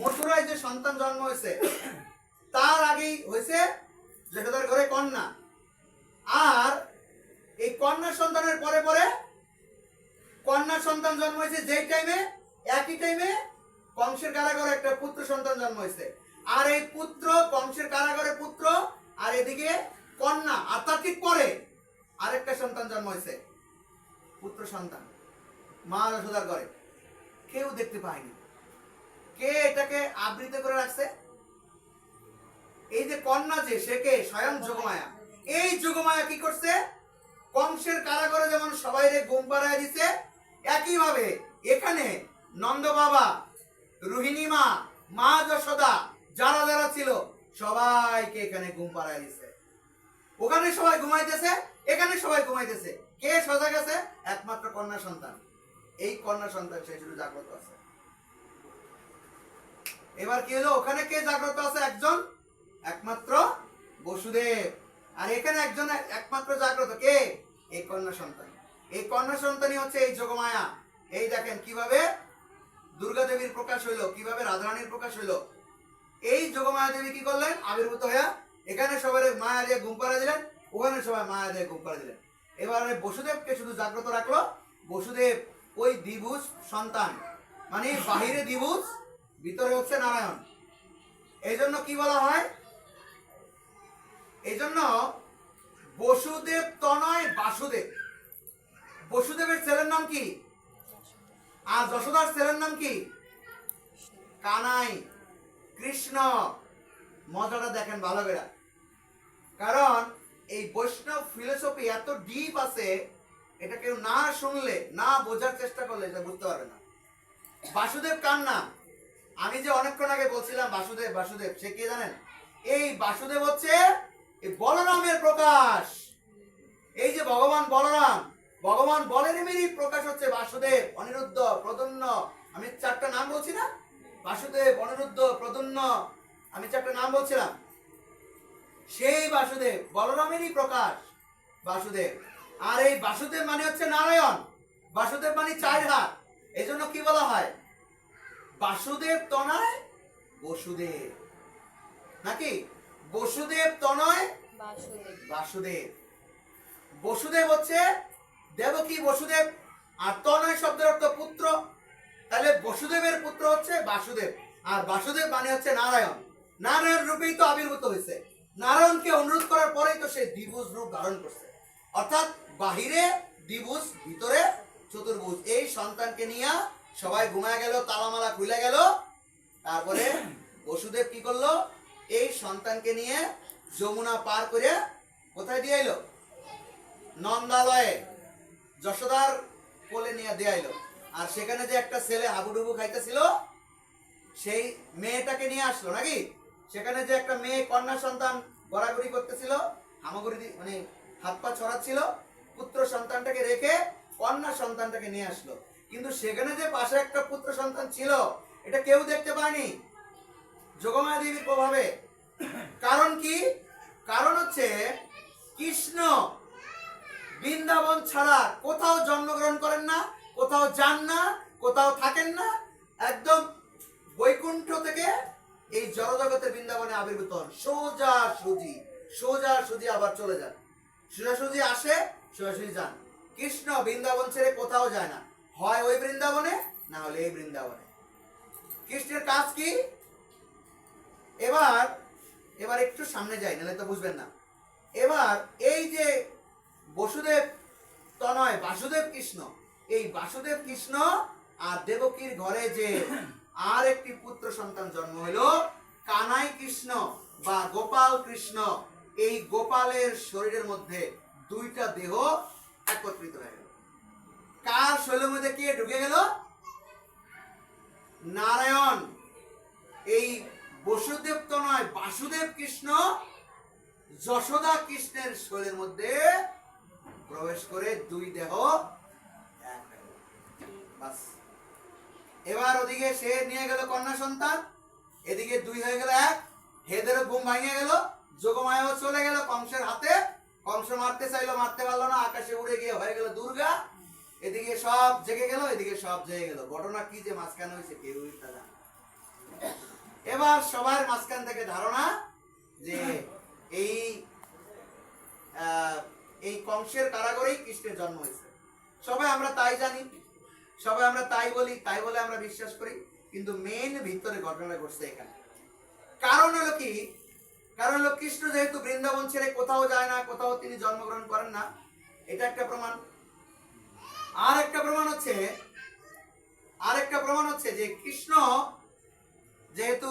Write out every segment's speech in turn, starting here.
মথুরায় যে সন্তান জন্ম হয়েছে, তার আগেই হয়েছে যশোদার ঘরে কন্যা। আর এই কন্যা সন্তানের পরে পরে কন্যা সন্তান জন্ম হয়েছে যেই টাইমে একই টাইমে কংসের কারাগারে একটা পুত্র সন্তান জন্ম হয়েছে। আর এই পুত্র, কংসের কারাগারে পুত্র, আর এদিকে কন্যা, আর ঠিক পরে আরেকটা সন্তান জন্ম হয়েছে, পুত্র সন্তান, মা যশোদার ঘরে। কেউ দেখতে পায়নি। কে এটাকে আবৃত করে রাখছে? এই যে কন্যা যে, সে কে? স্বয়ং যোগমায়া। এই যোগমায়া কি করছে? কংসের যেমন সবাই রে পাড়ায় দিছে, একইভাবে এখানে নন্দ বাবা, রোহিণী মা মা যশোদা, যারা যারা ছিল, সবাইকে এখানে ঘুম পাড়ায় দিছে। ওখানে সবাই ঘুমাইতেছে, এখানে সবাই ঘুমাইতেছে। কে সজাগ আছে? একমাত্র কন্যা সন্তান। এই কন্যা সন্তান সে শুধু জাগ্রত আছে। এবার কি হলো? ওখানে কে জাগ্রত আছে? একজন? একমাত্র বসুদেব। আর এখানে একজন একমাত্র জাগ্রত কে? এই কন্যা সন্তান। এই কন্যা সন্তানই হচ্ছে এই যোগমায়া। এই দেখেন কীভাবে দুর্গা দেবীর প্রকাশ হইল, কীভাবে রাধারানীর প্রকাশ হইল। এই যোগমায়া দেবী কি করলেন? আবির্ভূত হইয়া এখানে সবাই মায়া দিয়ে ঘুম পাড়া দিলেন, ওখানে সবাই মায়া দিয়ে ঘুম পাড়া দিলেন। এবারে বসুদেবকে শুধু জাগ্রত রাখল বসুদেব, ওই দ্বিভুজ সন্তান। মানে বাহিরে দ্বিভুজ ভিতরে হচ্ছে নারায়ণ। এই জন্য কি বলা হয়? এই জন্য বসুদেব তনয় বাসুদেব। বসুদেবের ছেলের নাম কি? আর যশোদার ছেলের নাম কি? কানাই। কৃষ্ণ। মজাটা দেখেন ভালো করে। কারণ এই বৈষ্ণব ফিলোসফি এত ডিপ আছে, এটা কেউ না শুনলে, না বোঝার চেষ্টা করলে এটা বুঝতে পারবে না। বাসুদেব কার নাম? আমি যে অনেকক্ষণ আগে বলছিলাম বাসুদেব বাসুদেব, সে কে জানেন? এই বাসুদেব হচ্ছে বলরামের প্রকাশ। এই যে ভগবান বলরাম, ভগবান বলেরই প্রকাশ হচ্ছে বাসুদেব, অনিরুদ্ধ, প্রদন্ন। আমি চারটা নাম বলছি না? বাসুদেব, অনিরুদ্ধ, প্রদন্ন। আমি চারটা নাম বলছিলাম। সেই বাসুদেব, বলরামেরই প্রকাশ, বাসুদেব। আর এই বাসুদেব মানে হচ্ছে নারায়ণ। বাসুদেব মানে চার হাত। এই জন্য কি বলা হয়? বাসুদেব তনয় বসুদেব। নাকি? বসুদেব তনয় বাসুদেব। বাসুদেব। হচ্ছে দেবকী বসুদেব আর তনয় শব্দের অর্থ পুত্র। তাহলে বসুদেবের পুত্র হচ্ছে বাসুদেব আর বাসুদেব মানে হচ্ছে নারায়ণ। নারায়ণ রূপেই তো আবির্ভূত হয়েছে। নারায়ণকে অনুরোধ করার পরেই তো সে দ্বিভুজ রূপ ধারণ করছে। অর্থাৎ বাহিরে দ্বিভুজ ভিতরে চতুর্ভুজ। এই সন্তানকে নিয়ে সবাই ঘুমায় গেল, তালামালা খুলে গেল, তারপরে বসুদেব কি করল? এই সন্তানকে নিয়ে যমুনা পার করে কোথায় দিয়ে এলো নন্দালয়ে, যশোদার কোলে নিয়ে দিয়ে এলো আর সেখানে যে একটা ছেলে হাবুডুবু খাইতেছিল, সেই মেয়েটাকে নিয়ে আসলো নাকি? সেখানে যে একটা মেয়ে কন্যা সন্তান গড়াগড়ি করতেছিল, হামাগুড়ি মানে হাত পা ছড়াচ্ছিল, পুত্র সন্তানটাকে রেখে কন্যা সন্তানটাকে নিয়ে আসলো। কিন্তু সেখানে যে পাশে একটা পুত্র সন্তান ছিল, এটা কেউ দেখতে পায়নি। যোগমায়া দেবীর প্রভাবে। কারণ কি? কারণ হচ্ছে কৃষ্ণ বৃন্দাবন ছাড়া কোথাও জন্মগ্রহণ করেন না, কোথাও যান না, কোথাও থাকেন না। একদম বৈকুণ্ঠ থেকে এই জড়জগতের বৃন্দাবনে আবির্ভূত হন। সোজা সুজি সোজা সুজি আবার চলে যান। সোজা সুজি আসে, সোজা সুজি যান। কৃষ্ণ বৃন্দাবন ছেড়ে কোথাও যায় না। হয় ওই বৃন্দাবনে? না হলে এই বৃন্দাবনে। কৃষ্ণের কাজ কি? এবার এবার একটু সামনে যাই, নাহলে তো বুঝবেন না। এবার এই যে বসুদেব তনয়, বাসুদেব কৃষ্ণ, এই বাসুদেব কৃষ্ণ আর দেবকীর ঘরে যে আর একটি পুত্র সন্তান জন্ম হলো, কানাই কৃষ্ণ বা গোপাল কৃষ্ণ, এই গোপালের শরীরের মধ্যে দুইটা দেহ একত্রিত হয়ে কার শরীরের মধ্যে কে ঢুকে গেল? নারায়ণ। এই বসুদেব তো নয়, বাসুদেব কৃষ্ণ যশোদা কৃষ্ণের শরীরের মধ্যে প্রবেশ করে দুই দেহ এবার ওদিকে সে নিয়ে গেল কন্যা সন্তান, এদিকে দুই হয়ে গেল এক, হেদেরও ঘুম ভাঙিয়ে গেল, যোগমায়াও চলে গেল কংসের হাতে, কংস মারতে চাইলো, মারতে পারল না, আকাশে উড়ে গিয়ে হয়ে গেল দুর্গা। এদিকে সব জেগে গেল, এদিকে সব জেগে গেল। ঘটনা কি যে মাঝখানে হয়েছে, কেউই তা জানে এবার সবার মাঝখান থেকে ধারণা যে এই এই কংসের কারাগরেই কৃষ্ণের জন্ম হয়েছে। সবাই আমরা তাই জানি, সবাই আমরা তাই বলি, তাই বলে আমরা বিশ্বাস করি, কিন্তু মেন ভিতরে ঘটনা ঘটছে এখানে। কারণ হলো কি? কারণ হলো কৃষ্ণ যেহেতু বৃন্দাবন ছেড়ে কোথাও যায় না, কোথাও তিনি জন্মগ্রহণ করেন না, এটা একটা প্রমাণ। আর একটা প্রমাণ হচ্ছে, আর একটা প্রমাণ হচ্ছে যে কৃষ্ণ যেহেতু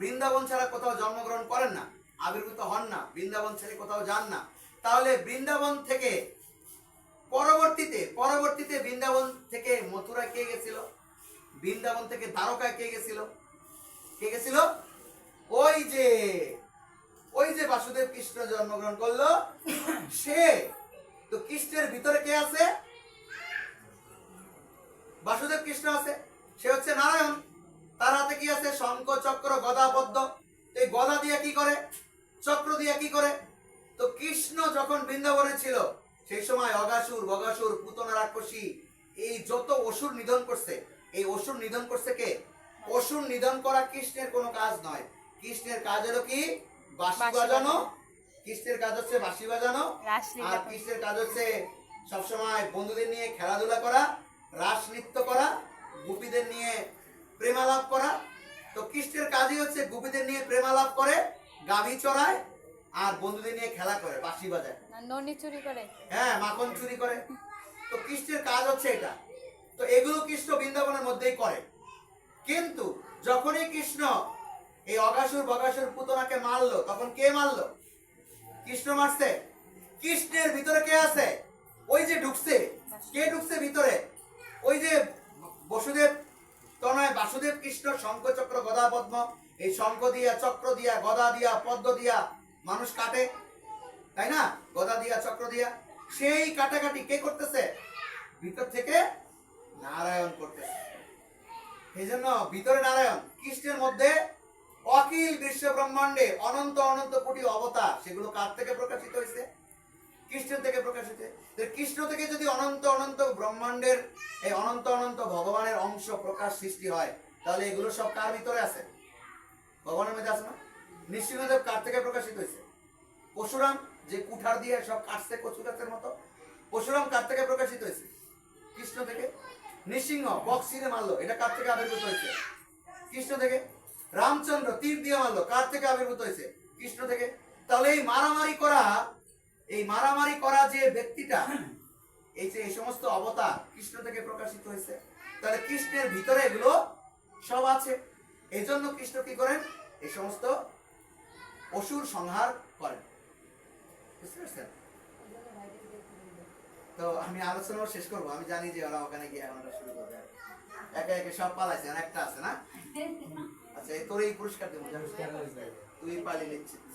বৃন্দাবন ছাড়া কোথাও জন্মগ্রহণ করেন না, আবির্ভূত হন না, বৃন্দাবন ছেড়ে কোথাও যান না, তাহলে বৃন্দাবন থেকে পরবর্তীতে পরবর্তীতে বৃন্দাবন থেকে মথুরা কে গেছিল? বৃন্দাবন থেকে দ্বারকা কে গেছিল? কে গেছিল? ওই যে ওই যে বাসুদেব কৃষ্ণ জন্মগ্রহণ করল চক্র গদা পদ্ম এই গদা দিয়ে কি করে? চক্র দিয়ে কি করে? তো কৃষ্ণ যখন বৃন্দাবনে ছিল সেই সময় অগাসুর বগাসুর পুতনা রাক্ষসী এই যত অসুর নিধন করছে এই অসুর নিধন করছে কে? অসুর নিধন করা কৃষ্ণের কোনো কাজ নয়। কৃষ্ণের কাজ হলো কি? বাঁশি বাঁশি বাজানো। কৃষ্ণের কাজ হচ্ছে বাঁশি বাজানো। আর কৃষ্ণের কাজ হচ্ছে সবসময় বন্ধুদের নিয়ে খেলাধুলা করা রাস নৃত্য করা গোপীদের নিয়ে প্রেমালাপ করা। তো কৃষ্ণের কাজই হচ্ছে গোপীদের নিয়ে প্রেমালাপ করে গাভী চড়ায় আর বন্ধুদের নিয়ে খেলা করে বাঁশি বাজায়। ননি চুরি করে। হ্যাঁ মাখন চুরি করে। তো কৃষ্ণের কাজ হচ্ছে এটা। তো এগুলো কৃষ্ণ বৃন্দাবনের মধ্যেই করে। কিন্তু যখনই কৃষ্ণ এই অগাসুর বগাসুর পুতনাকে মারলো তখন কে মারলো? কৃষ্ণ মারছে। কৃষ্ণের ভিতরে কে আছে? ওই যে ঢুকছে। কে ঢুকছে ভিতরে? ওই যে বসুদেব বাসুদেব কৃষ্ণ, শঙ্খ চক্র, গদা পদ্ম। এই শঙ্খ দিয়া, চক্র দিয়া, গদা দিয়া, পদ্ম দিয়া মানুষ কাটে, তাই না? গদা দিয়া, চক্র দিয়া। সেই কাটাকাটি কে করতেছে? ভিতর থেকে নারায়ণ করতেছে। এই জন্য ভিতরে নারায়ণ, কৃষ্ণের মধ্যে অখিল বিশ্ব ব্রহ্মাণ্ডে অনন্ত অনন্ত কোটি অবতার, সেগুলো কার থেকে প্রকাশিত হয়েছে? কৃষ্ণ থেকে প্রকাশিত। কৃষ্ণ থেকে যদি অনন্ত অনন্ত ব্রহ্মাণ্ডের এই অনন্ত অনন্ত ভগবানের অংশ প্রকাশ সৃষ্টি হয়, তাহলে এগুলো সব কার ভিতরে আছে? ভগবানের মধ্যে আছে না? নৃসিংহদেব কার থেকে প্রকাশিত হয়েছে? পশুরাম যে কুঠার দিয়ে সব কাটছে কচু গাছের মতো পশুরাম কার থেকে প্রকাশিত হয়েছে? কৃষ্ণ থেকে। নৃসিংহ বক্সিরে মারলো, এটা কার থেকে আবির্ভূত হয়েছে? কৃষ্ণ থেকে। রামচন্দ্র, তীর দিয়ে মারলো, কার থেকে আবির্ভূত হয়েছে? কৃষ্ণ থেকে। তাহলে এই মারামারি করা এই মারামারি করা যে ব্যক্তিটা এই যে এই সমস্ত অবতার কৃষ্ণ থেকে প্রকাশিত হয়েছে তাহলে কৃষ্ণের ভিতরে এগুলো সব আছে। এই জন্য কৃষ্ণ কি করেন? এই সমস্ত অসুর সংহার করেন। বুঝতে পারছেন? তো আমি আলোচনা শেষ করব। আমি জানি যে ওরা ওখানে গিয়ে ওরা শুরু করবে। একে একে সব পালাইছে আর একটা আছে না? আচ্ছা এই তোর এই পুরস্কার দেবো তুই পালিয়ে নিচ্ছিস।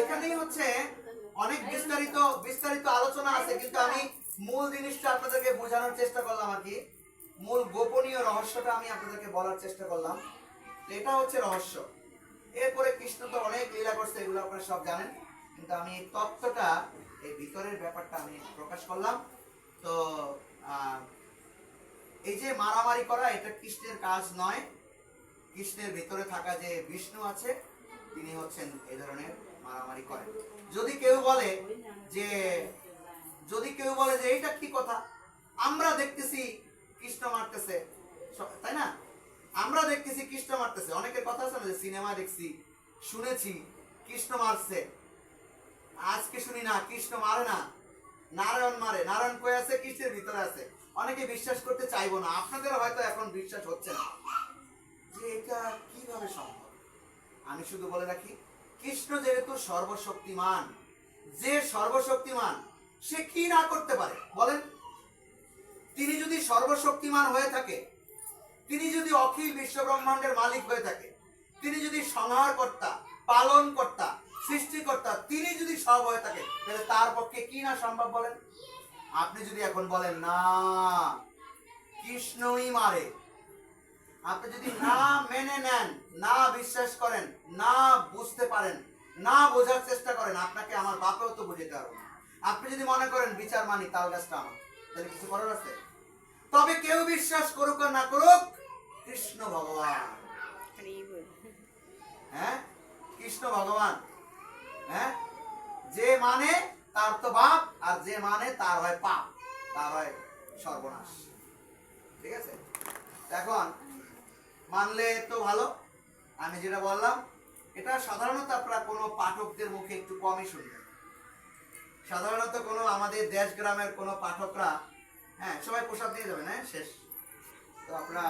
এখানেই হচ্ছে অনেক বিস্তারিত বিস্তারিত আলোচনা আছে, কিন্তু আমি মূল জিনিসটা আপনাদেরকে বোঝানোর চেষ্টা করলাম আর কি। মূল গোপনীয় রহস্যটা আমি আপনাদেরকে বলার চেষ্টা করলাম। এটা হচ্ছে রহস্য। এরপরে কৃষ্ণ তো অনেক লীলা করছে, এগুলো আপনারা সব জানেন। কিন্তু আমি এই তত্ত্বটা, এই ভিতরের ব্যাপারটা আমি প্রকাশ করলাম। তো এই যে মারামারি করা, এটা কৃষ্ণের কাজ নয়। কৃষ্ণের ভিতরে থাকা যে বিষ্ণু আছে, তিনি হচ্ছেন এই ধরনের মারামারি করেন যদি কেউ বলে যে, যদি কেউ বলে যে, এইটা কি কথা? আমরা দেখতেছি কৃষ্ণ মারতেছে। তাই না? আমরা দেখতেছি কৃষ্ণ মারতেছে। অনেকের কথা আছে না যে সিনেমা দেখছি, শুনেছি, কৃষ্ণ মারছে। আজকে শুনি না, কৃষ্ণ মারে না। নারায়ণ মারে। নারায়ণ কই আছে? কৃষ্ণের ভিতরে আছে। অনেকে বিশ্বাস করতে চাইব না। আপনাদের হয়তো এখন বিশ্বাস হচ্ছে না। যে এটা কীভাবে সম্ভব? আমি শুধু বলে রাখি কৃষ্ণ যেহেতু সর্বশক্তিমান, যে সর্বশক্তিমান, সে কি না করতে পারে? বলেন। তিনি যদি সর্বশক্তিমান হয়ে থাকে, তিনি যদি অখিল বিশ্ব ব্রহ্মাণ্ডের মালিক হয়ে থাকে, তিনি যদি সংহার কর্তা পালন কর্তা সৃষ্টিকর্তা, তিনি যদি সব হয়ে থাকে, তাহলে তার পক্ষে কি না সম্ভব বলেন? আপনি যদি এখন বলেন, না, কৃষ্ণই মারে। আপনি যদি না মেনে নেন, না বিশ্বাস করেন, না বুঝতে পারেন, না বোঝার চেষ্টা করেন, আপনাকে আমার বাপেও তো বুঝতে না। আপনি যদি মনে করেন বিচার মানি তাল গাছটা আমার। তাহলে কিছু করার আছে? তবে কেউ বিশ্বাস করুক আর না করুক, কৃষ্ণ ভগবান। হ্যাঁ? কৃষ্ণ ভগবান। হ্যাঁ? যে মানে তার তো বাপ, আর যে মানে তার হয় পাপ, তার হয় সর্বনাশ। ঠিক আছে? এখন মানলে তো ভালো। আমি যেটা বললাম, এটা সাধারণত আপনারা কোনো পাঠকদের মুখে একটু কমই শুনবেন। সাধারণত কোনো আমাদের দেশ গ্রামের কোনো পাঠকরা হ্যাঁ সবাই প্রসাদ নিয়ে যাবেন হ্যাঁ শেষ। তো আপনারা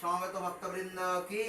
সমবেত ভক্তবৃন্দ কি?